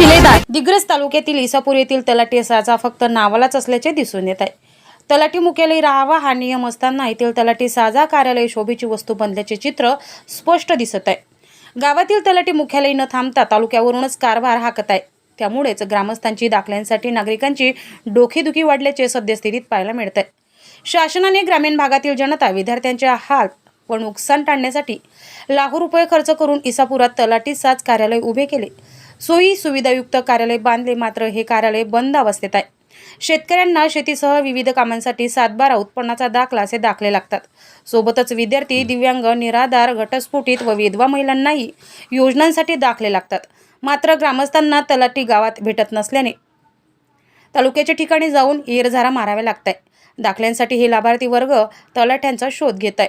दिग्रस तालुक्यातील इसापूर येथील तलाठी साजा फक्त नावालाच असल्याचे दिसून येत आहे. तलाठी मुख्यालय राहावा हा नियम असताना येथील तलाठी साजा कार्यालय शोभेची वस्तू बनल्याचे चित्र स्पष्ट दिसत आहे. गावातील तलाठी मुख्यालय न थांबता तालुक्यावरूनच कारभार हाकत आहे. त्यामुळेच ग्रामस्थांची दाखल्यांसाठी नागरिकांची डोकेदुखी वाढल्याचे सद्यस्थितीत पाहायला मिळत आहे शासनाने ग्रामीण भागातील जनता विद्यार्थ्यांच्या हाल व नुकसान टाळण्यासाठी लाखो रुपये खर्च करून इसापुरात तलाठी साज कार्यालय उभे केले. सोयी सुविधायुक्त कार्यालय बांधले मात्र हे कार्यालय बंद अवस्थेत आहे. शेतकऱ्यांना शेतीसह विविध कामांसाठी सातबारा उत्पन्नाचा दाखला असे दाखले लागतात. सोबतच विद्यार्थी दिव्यांग निराधार घटस्फोटित व विधवा महिलांनाही योजनांसाठी दाखले लागतात. मात्र ग्रामस्थांना तलाठी गावात भेटत नसल्याने तालुक्याच्या ठिकाणी जाऊन इरझारा माराव्या लागत आहे दाखल्यांसाठी हे लाभार्थी वर्ग तलाठ्यांचा शोध घेत आहे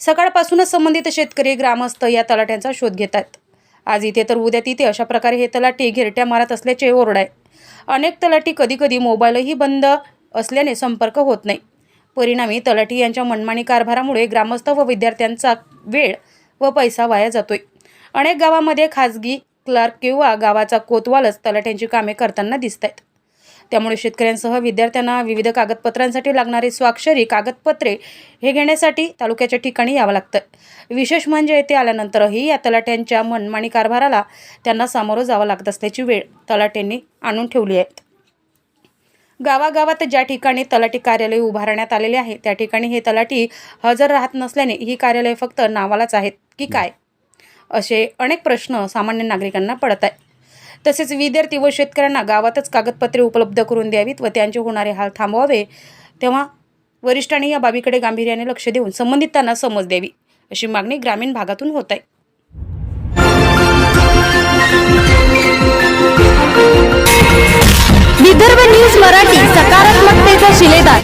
सकाळपासूनच संबंधित शेतकरी ग्रामस्थ या तलाठ्यांचा शोध घेत आहेत आज इथे तर उद्या तिथे अशा प्रकारे हे तलाठी घेरट्या मारत असल्याचे ओरड आहे अनेक तलाठी कधीकधी मोबाईलही बंद असल्याने संपर्क होत नाही. परिणामी तलाठी यांच्या मनमानी कारभारामुळे ग्रामस्थ व विद्यार्थ्यांचा वेळ व पैसा वाया जातोय. अनेक गावामध्ये खाजगी क्लार्क किंवा गावाचा कोतवालच तलाठ्यांची कामे करताना दिसत आहेत त्यामुळे शेतकऱ्यांसह विद्यार्थ्यांना विविध कागदपत्रांसाठी लागणारी स्वाक्षरी कागदपत्रे हे घेण्यासाठी तालुक्याच्या ठिकाणी यावं लागतं. विशेष म्हणजे येथे आल्यानंतरही या तलाट्यांच्या मनमानी कारभाराला त्यांना सामोरं जावं लागत असल्याची वेळ तलाट्यांनी आणून ठेवली आहे. गावागावात ज्या ठिकाणी तलाठी कार्यालय उभारण्यात आलेले आहे त्या ठिकाणी हे तलाठी हजर राहत नसल्याने ही कार्यालय फक्त नावालाच आहेत की काय? असे अनेक प्रश्न सामान्य नागरिकांना पडत आहे तसेच विद्यार्थी व शेतकऱ्यांना गावातच कागदपत्रे उपलब्ध करून द्यावीत व त्यांचे होणारे हाल थांबवावे. तेव्हा वरिष्ठांनी या बाबीकडे गांभीर्याने लक्ष देऊन संबंधितांना समज द्यावी अशी मागणी ग्रामीण भागातून होत आहे.